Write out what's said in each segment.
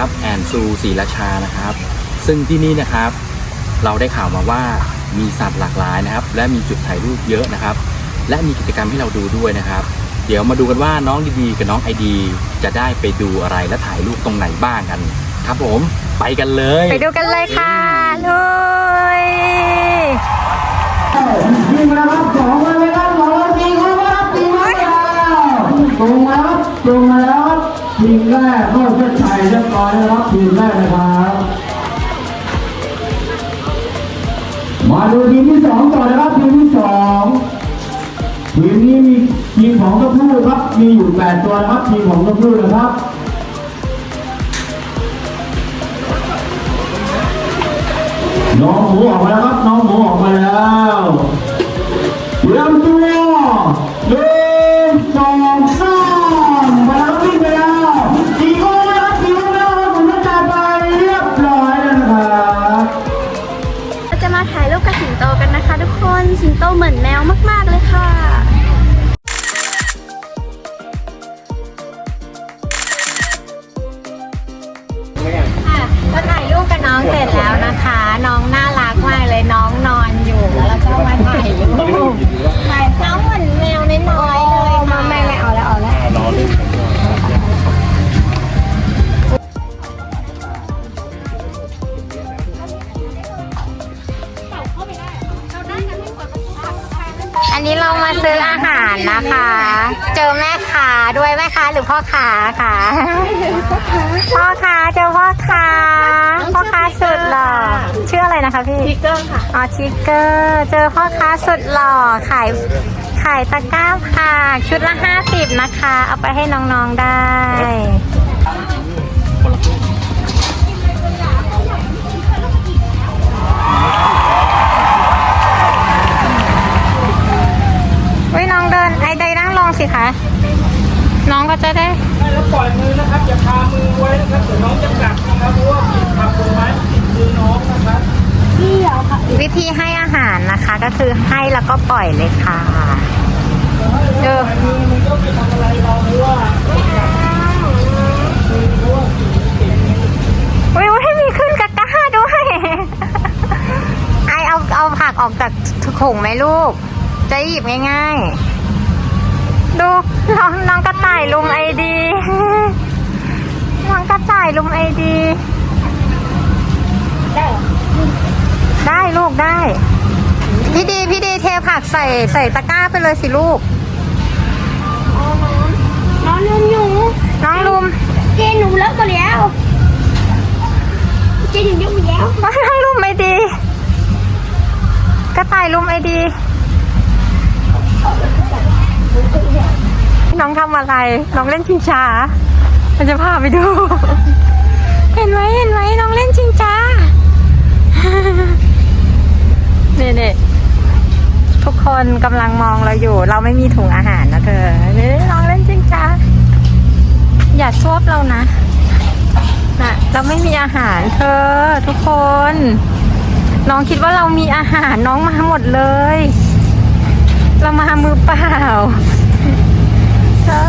าร์กนะครับแอนซูศรีราชานะครับ ซึ่งที่นี่นะครับ เราได้ข่าวมาว่ามีสัตว์หลากหลายนะครับ และมีจุดถ่ายรูปเยอะนะครับ และมีกิจกรรมให้เราดูด้วยนะครับ เดี๋ยวมาดูกันว่าน้องดีๆกับน้องไอดี จะได้ไปดูอะไรและถ่ายรูปตรงไหนบ้างกัน ครับผมไปกันเลย ไปดูกันเลยค่ะลุยยิงมาแล้วครับสองมาแล้วครับสองยิงมาแล้วครับยิงมาแล้วตรงมาแล้วตรงมาแล้วครับ ทีมแรกเข้าเส้นชัยเรียบร้อยแล้วครับทีมแรกนะครับมาดูทีมที่สองต่อนะครับทีมที่สองทีมนี้มีทีมของเจ้าผู้ครับมีอยู่แปดตัวนะครับทีมของเจ้าผู้นะครับน้องหมูออกมาแล้วครับน้องหมูออกมาแล้ว ค้าหรือพ่อค้าค่ะพ่อค้าเจอพ่อค้าพ่อค้าสุดหล่อชื่ออะไรนะคะพี่ทิกเกอร์ค่ะอ๋อชิคเกอร์เจอพ่อค้าสุดหล่อขายขายตะกร้าผักชุดละห้าสิบนะคะ เอาไปให้น้องๆได้วิน้องเดินไอใดนั่งลงสิคะ น้องก็จะได้แล้วปล่อยมือนะครับอย่าพามือไว้นะครับเดี๋ยวน้องจะกัดนะครับเพราะว่าผิดขับผลไม้ติดมือน้องนะครับวิธีให้อาหารนะคะ ก็คือให้แล้วก็ปล่อยเลยค่ะ เออมือมึงก็ไม่ทำอะไรเราเพราะว่าวิวให้มีขึ้นกะก้าด้วย ไอเอาเอาผักออกจากถุงไหมลูก จะหยิบง่ายๆ ดูน้องน้องกายลุงไอดีได้ลูกได้ พี่ดีพี่ดีเทผักใส่ใส่ตะกร้าไปเลยสิลูก น้องลืมอยู่น้องลุมเจนหนูเลิกกันแล้วเจนหนูยุ่งแล้วน้องลุมไอดี กระต่ายลุมไอดี น้องทำอะไร น้องเล่นชิงช้า มันจะพาไปดู เห็นไหมเห็นไหมน้องเล่นชิงช้าเนี่นี่ทุกคนกำลังมองเราอยู่ เราไม่มีถุงอาหารนะเธอเนี่น้องเล่นชิงช้าอย่าซวบเรานะน่ะเราไม่มีอาหารเธอ ทุกคน น้องคิดว่าเรามีอาหารน้องมาหมดเลย เรามามือเปล่าเธอ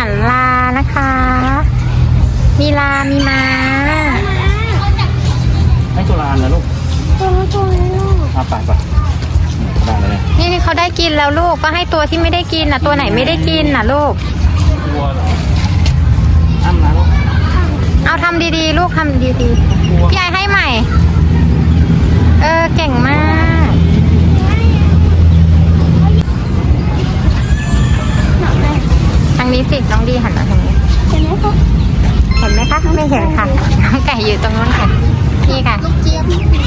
าหารลานะคะ มีลา มีมาให้ตุลานนะลูกอาปากปะได้เลยนี่นี่เขาได้กินแล้วลูกก็ให้ตัวที่ไม่ได้กินน่ะ ตัวไหนไม่ได้กินน่ะลูกตัวเหรออ้ำนะลูกเอาทำดีๆ ลูกทำดีๆพี่ไอให้ใหม่ เออ เก่งมาก นี้สิ น้องดีหันมาทางนี้ เห็นไหมคะเห็นไหมคะไม่เห็นค่ะ น้องไก่อยู่ตรงนู้นค่ะ นี่ค่ะ ลูกเจี๊ยบ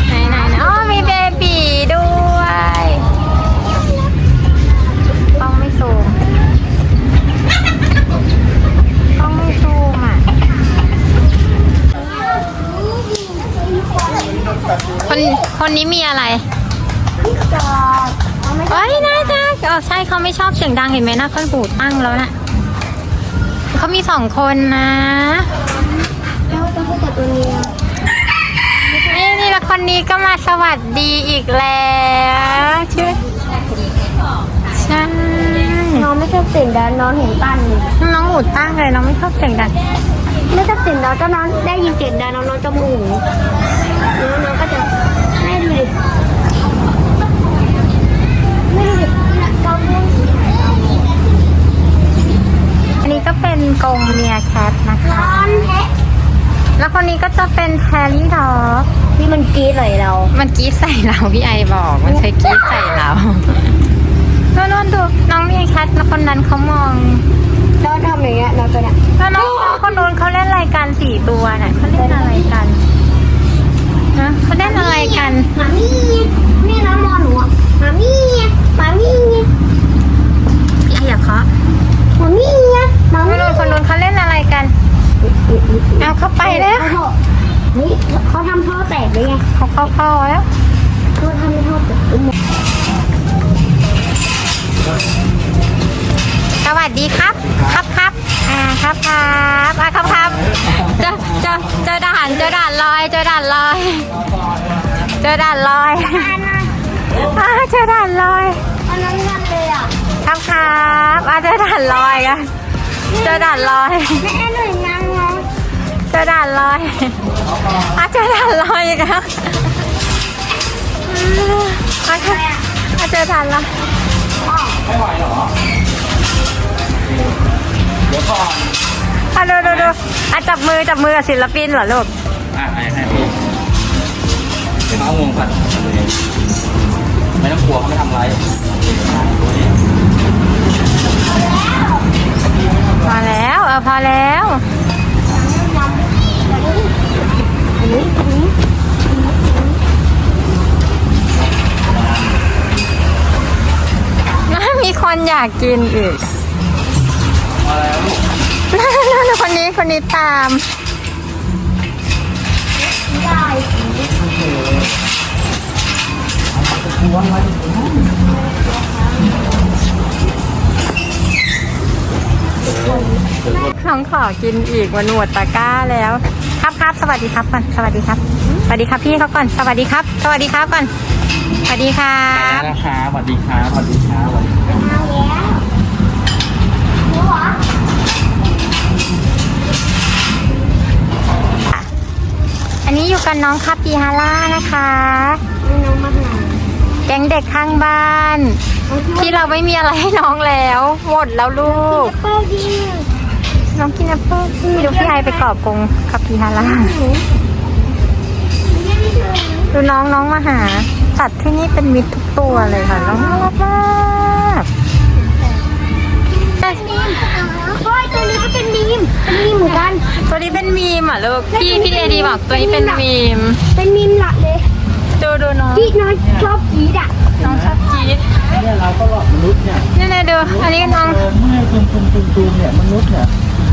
ไหนไหนไหนอ๋อ มีเบบีด้วยต้องไม่ซูมต้องไม่ซูมอะ คนคนนี้มีอะไรจอดเอาไม่เอ้ยน่าจะเออใช่เขาไม่ชอบเสียงดังเห็นไหมนะเขาหูตั้งแล้วนะ เขามีสองคนนะแล้วต้องพูดกับตัวเมียนี่นี่แล้วคนนี้ก็มาสวัสดีอีกแล้วชื่อใช่น้องไม่ชอบเสียงดังน้องเห็นตั้นเลยน้องหมูตั้งเลยน้องไม่ชอบเสียงดังไม่ชอบเสียงดังก็น้องได้ยินเสียงดังน้องน้องจะหมูแล้วน้องก็จะไม่ดูดิไม่ดูดิเกาพูด อันนี้ก็เป็นกรงเมียแคทนะคะ ร้อนแท้ แล้วค นนี้ก็จะเป็นแฮร์รี่ด็อกที่มันกรี๊ดใส่เรา มันกรีดใส่เราพี่ไอบอก มันเคยกรีดใส่เราโน่นๆดูน้องเมียแคทแล้วคนนั้นเขามองน้องทำอย่างเงี้ยน้องตัวเนี้ยแล้วน้องคนนู้นเขาเล่นรายการสี่ตัวน่ะเขาเล่นอะไรกันนะเขาเล่นอะไรกันหมามี่นี่น้องมอหนูอะหมามี่หมามี่พี่ไออย่าเคาะหมามี่หมาคนมี่นู้นคนนู้นเขาเล่นอะไรกัน เอาเข้าไปแล้วเขาเฮ้ยเขาทำท่อแตกเลยไงเขาเข้าเข้าแล้วเขาทำท่อแตกสวัสดีครับ ครับครับอ่าครับครับอ่าครับครับเจอเจอเจอด่านเจอด่านลอยเจอด่านลอยเจอด่านลอยอันนั้นอ่าเจอด่านลอยอันนั้นนั่นเลยอะครับครับอ่าเจอด่านลอยอะเจอด่านลอยแม่หน่วยงานน้ องเจอด่านลอยอะเจอด่านลอยอีกแล้วอะเจออะเจอด่านลอยไม่ไหวเหรอ เดี๋ยวก่อนอะดูดูดูอะจับมือจับมือกับศิลปินเหรอลูก อะให้ให้พี่เดี๋ยวน้องงงกันไม่ต้องกลัวเขาไม่ทำไรตัวนี้พอแล้วเออพอแล้ว อยากกินอีกมาแล้วลูกนั่นคนนี้คนนี้ตามได้น้องขอกินอีกวันหมดตะกร้าแล้ว ครับครับสวัสดีครับก่อนสวัสดีครับ สวัสดีครับพี่เขาก่อนสวัสดีครับ สวัสดีครับก่อนสวัสดีครัมาบแล้วนะครับสวัสดีครับสวัสดีครับสวัสดีครับ นนี้อยู่กับน้องคาปิฮาร่านะคะนี่น้องมาหาแก๊งเด็กข้างบ้านน้องคิดที่เราไม่มีอะไรให้น้องแล้ว หมดแล้วลูกว่าเป้าดีน้องกินแอปเปิ้ลพี่ดูพี่ไอไปกรอบกรงคาปิฮาร่าหนูไม่ได้เลยดูน้องน้องมาหา สัตว์ที่นี่เป็นมิตรทุกตัวเลยค่ะน้องน่ารักมากมีมโอ้ยตัวนี้ ตัวนี้เป็นมีมเหรอะลูก พี่พี่เอดีบอกตัวนี้เป็นมีม เป็นมีมหลักเลยดูดูน้องพี่น้อยชอบกรีดอะน้องชอบกรีดเนี่ยเราก็หลอกมนุษย์เนี่ยนี่เลยดูอันนี้น้องเออเมื่อยตุมตุมตุมตุมเนี่ยมนุษย์เนี่ย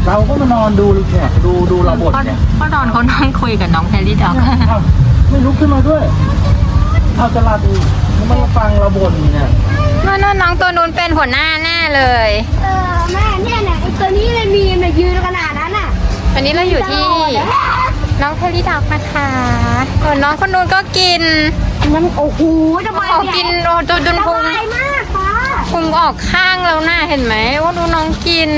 เราก็มานอนดูเนี่ยดูดูเราบ่นพ่อเนี่ยพ่อนอนเขานั่งคุยกับน้องแพรรี่ดอกเอ้าไม่ลุกขึ้นมาด้วยเอาจะหลับอีกแล้วมาฟังเราบ่นเนี่ยนู่นนู่นน้องตัวนู้นเป็นหัวหน้าแน่เลย เออแม่เนี่ยเนี่ยไอ้ตัวนี้เลยมีมเนี่ยยืนขนาดนั้นอะ วันนี้เราอยู่ที่น้องแพรรี่ดอกนะคะส่วนน้องคนนู้นก็กินมันโอ้โหสบายเขากินโอ้ตัวดุนสพุงบายมากค่ะพุงออกข้างแล้วน่าเห็นไหมว่าดูน้องกิน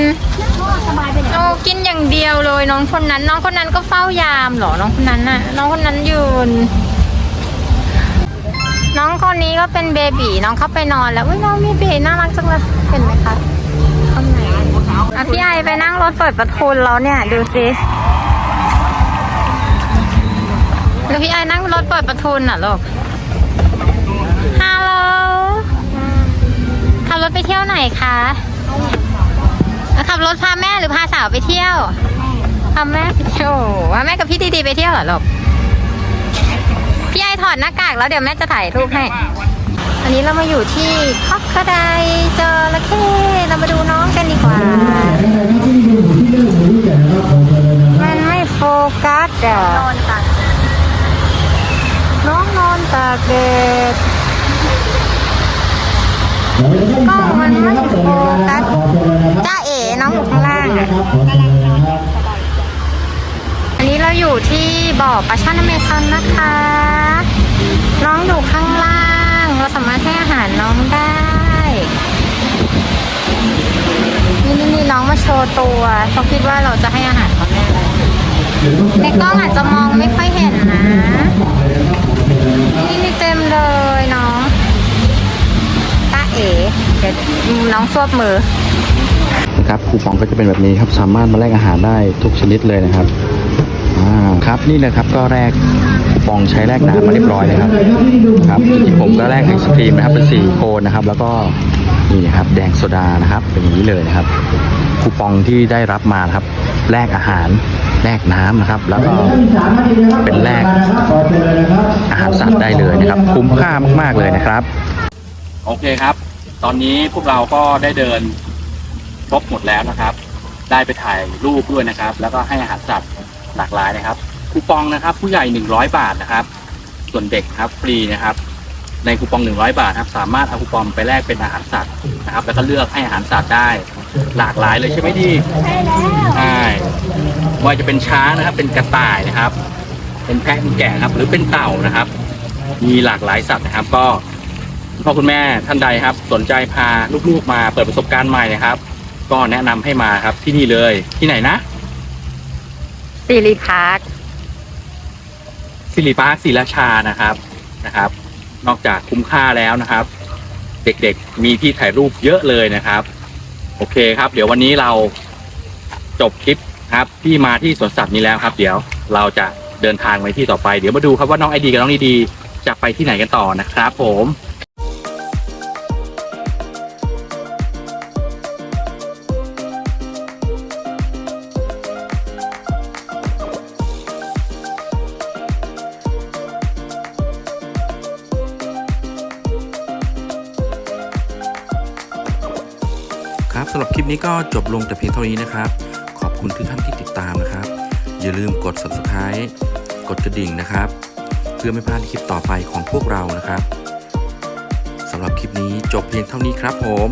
พ่อสบายไปไหนโอ้กินอย่างเดียวเลยน้องคนนั้น น้องคนนั้นก็เฝ้ายามเหรอน้องคนนั้นน่ะ น้องคนนั้นยืนน้องคนนี้ก็เป็นเบบีน้องเข้าไปนอนแล้วอุ้ยน้องมีเบบีน่ารักจังเลยเห็นไหมคะข้างไหน อะพี่ไอไปนั่งรถเปิดประทุนแล้วเนี่ย ดูสิแล้วพี่ไอนั่งรถเปิดประทุนอะลูกฮัลโหลขับรถไปเที่ยวไหนคะขับรถพาแม่หรือพาสาวไปเที่ยวพาแม่ไปเที่ยวว่าแม่กับพี่ดีๆไปเที่ยวเหรอลูกพี่ไอถอดหน้ากากแล้วเดี๋ยวแม่จะถ่ายรูปให้ อันนี้เรามาอยู่ที่คอกกระไดจระเข้เรามาดูน้องกันดีกว่า มันไม่โฟกัสอะน้องนอนตากแดดกล้องมันไม่โฟกัสจ้าเอ๋น้องอยู่ข้างล่างอะอันนี้เราอยู่ที่บ่อปลาช่อนอเมซอนนะคะ น้องอยู่ข้างล่าง เราสามารถให้อาหารน้องได้ นี่นี่นี่น้องมาโชว์ตัวเขาคิดว่าเราจะให้อาหารเขาแน่เลยในกล้องอาจจะมองไม่ค่อยเห็นนะ นี่นี่เต็มเลยน้องตาเอ๋เดี๋ยวน้องซวบมือครับคูปองก็จะเป็นแบบนี้ครับสามารถมาแลกอาหารได้ทุกชนิดเลยนะครับอ่าครับนี่นะครับก็แลก ปองใช้แลกน้ำมาเรียบร้อยนะครับครับที่ผมก็แลกไอศครีมนะครับเป็นสี่โคนนะครับ แล้วก็นี่ครับแดงโซดานะครับเป็นอย่างนี้เลยนะครับคูปองที่ได้รับมาครับ แลกอาหารแลกน้ำนะครับ แล้วก็เป็นแรกอาหารสัตว์ได้เลยนะครับ คุ้มค่ามากๆเลยนะครับ โอเคครับ ตอนนี้พวกเราก็ได้เดินครบหมดแล้วนะครับ ได้ไปถ่ายรูปด้วยนะครับ แล้วก็ให้อาหารสัตว์หลากหลายนะครับ คูปองนะครับ ผู้ใหญ่ 100 บาทนะครับ ส่วนเด็กครับฟรีนะครับ ในคูปอง 100 บาทครับ สามารถเอาคูปองไปแลกเป็นอาหารสัตว์นะครับ แล้วก็เลือกให้อาหารสัตว์ได้หลากหลายเลยใช่ไหมดีใช่แล้วใช่ว่าจะเป็นช้างนะครับ เป็นกระต่ายนะครับ เป็นแพะเป็นแกะครับ หรือเป็นเต่านะครับ มีหลากหลายสัตว์นะครับ ก็คุณพ่อคุณแม่ท่านใดครับ สนใจพาลูกๆมาเปิดประสบการณ์ใหม่นะครับ ก็แนะนำให้มาครับที่นี่เลยที่ไหนนะสิริพาร์ค สิริปาร์คศรีราชานะครับนะครับ นอกจากคุ้มค่าแล้วนะครับ เด็กๆมีที่ถ่ายรูปเยอะเลยนะครับ โอเคครับ เดี๋ยววันนี้เราจบคลิปครับที่มาที่สวนสัตว์นี้แล้วครับ เดี๋ยวเราจะเดินทางไปที่ต่อไป เดี๋ยวมาดูครับว่าน้องไอดีกับน้องดีดีจะไปที่ไหนกันต่อนะครับ ผม สำหรับคลิปนี้ก็จบลงแต่เพียงเท่านี้นะครับ ขอบคุณทุกท่านที่ติดตามนะครับ อย่าลืมกด subscribe กดกระดิ่งนะครับ เพื่อไม่พลาดคลิปต่อไปของพวกเรานะครับสำหรับคลิปนี้จบเพียงเท่านี้ครับผม